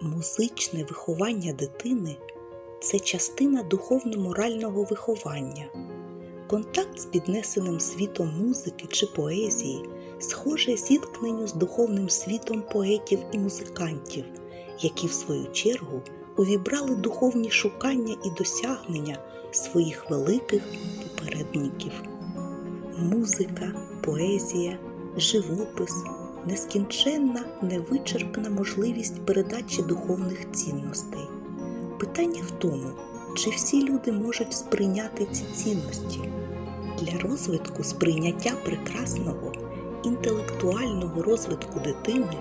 Музичне виховання дитини це частина духовно-морального виховання. Контакт з піднесеним світом музики чи поезії схоже зіткненню з духовним світом поетів і музикантів, які в свою чергу увібрали духовні шукання і досягнення своїх великих попередників. Музика, поезія, живопис нескінченна, невичерпна можливість передачі духовних цінностей. Питання в тому, чи всі люди можуть сприйняти ці цінності. Для розвитку сприйняття прекрасного, інтелектуального розвитку дитини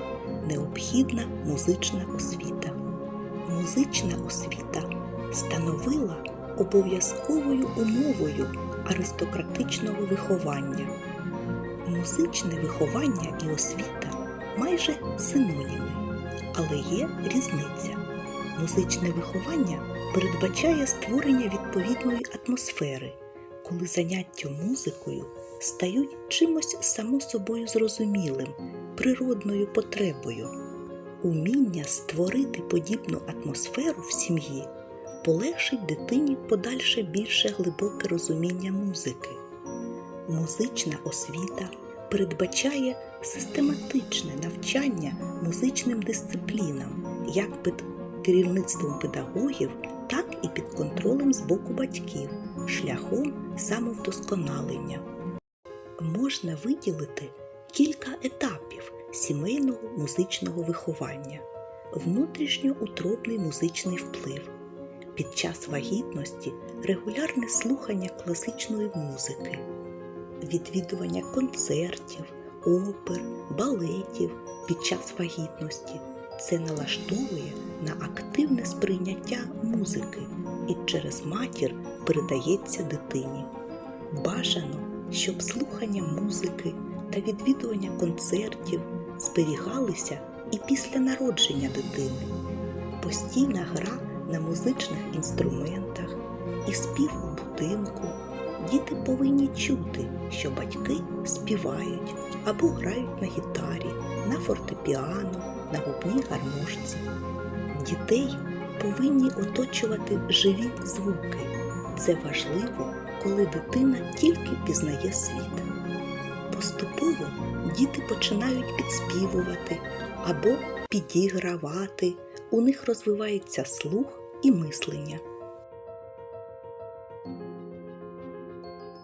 необхідна музична освіта. Музична освіта становила обов'язковою умовою аристократичного виховання. Музичне виховання і освіта майже синоніми, але є різниця. Музичне виховання передбачає створення відповідної атмосфери, коли заняття музикою стають чимось само собою зрозумілим, природною потребою. Уміння створити подібну атмосферу в сім'ї полегшить дитині подальше більше глибоке розуміння музики. Музична освіта передбачає систематичне навчання музичним дисциплінам як під керівництвом педагогів, так і під контролем з боку батьків, шляхом самовдосконалення. Можна виділити кілька етапів сімейного музичного виховання, внутрішньоутробний музичний вплив. Під час вагітності регулярне слухання класичної музики, відвідування концертів, опер, балетів під час вагітності. Це налаштовує на активне сприйняття музики і через матір передається дитині. Бажано, щоб слухання музики та відвідування концертів зберігалися і після народження дитини. Постійна гра на музичних інструментах і спів у будинку. Діти повинні чути, що батьки співають або грають на гітарі, на фортепіано, на губній гармошці. Дітей повинні оточувати живі звуки. Це важливо, коли дитина тільки пізнає світ. Поступово діти починають підспівувати або підігравати, у них розвивається слух і мислення.